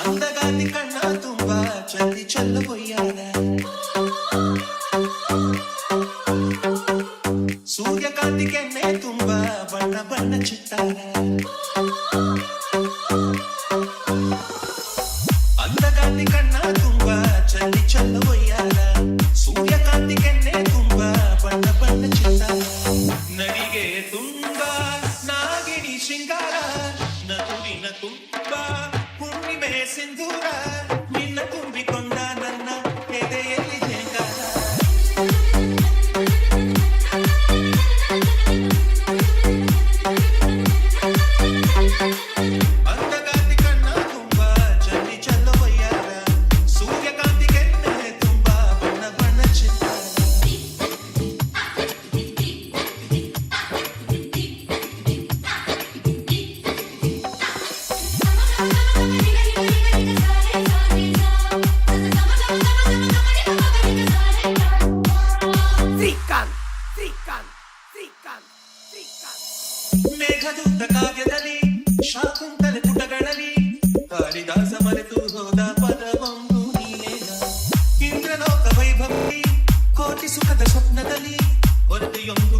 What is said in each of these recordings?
అందగాని కన్నా తుంబా చల్లి చల్లబోయాదా సూర్యకాంతి కెన్నే తుంబ బಣ್ಣ బಣ್ಣ చిత్తారా కన్నా తుంబ చల్లి చల్లబోయాదా sin. ಮೇಘದೂತ ಕಾವ್ಯದಲ್ಲಿ ಶಾಕುಂತಲೆ ಪುಟಗಳಲ್ಲಿ ಕಾಳಿದಾಸ ಮರೆತು ಹೋದ ಪದವೊಂದು ನೀನೇನ ಇಂದ್ರಲೋಕ ವೈಭವಿ ಕೋಟಿ ಸುಖದ ಸ್ವಪ್ನದಲ್ಲಿ ಹೊರತೆಯೊಂದು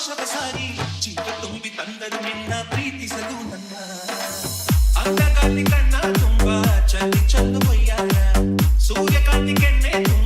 ಸಂತೋಷದ ಸಾರಿ ಚಿಂತ ತುಂಬಿ ತಂದರು ನಿನ್ನ ಪ್ರೀತಿಸಲು ನನ್ನ ಅಂದಗಾಲಿ ಕಣ್ಣ ತುಂಬ ಚಲಿ ಚಲ್ಲು ಕೊಯ್ಯಾರ ಸೂರ್ಯಕಾಂತಿ ಕೆಣ್ಣೆ ತುಂಬ